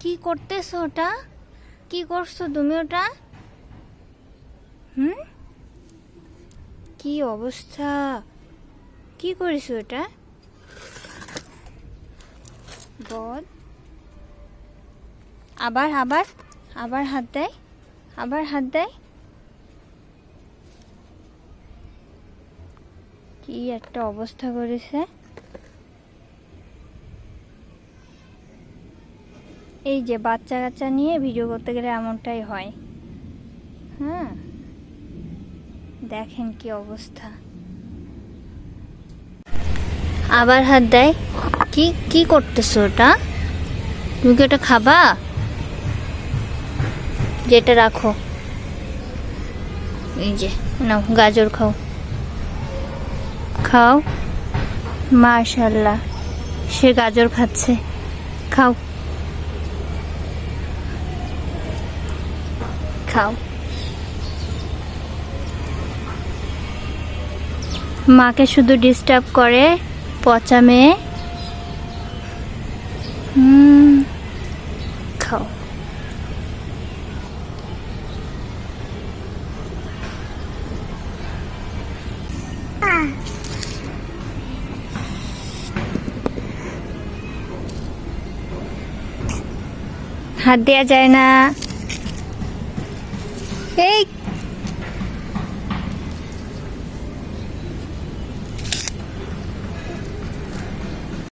কি করতেছো ওটা? কি করছ তুমি ওটা? হুম? কি অবস্থা? কি করিস ওটা বল। আবার আবার আবার হাত দেয়, আবার হাত দেয়। কি একটা অবস্থা করেছে। এই যে বাচ্চা কাচ্চা নিয়ে ভিডিও করতে গেলে এমনটাই হয়। হ্যাঁ? দেখেন কি অবস্থা। আবার হাত দেয়। কি কি করতেছো ওটা? তুমি কি ওটা খাবা? যেটা রাখো। এই যে, নাও, গাজর খাও। খাও। মাশাল্লাহ সে গাজর খাচ্ছে। খাও। খাও। মাকে শুধু ডিস্টার্ব করে পচা মেয়ে। খাও। হাত দেওয়া যায় না। এই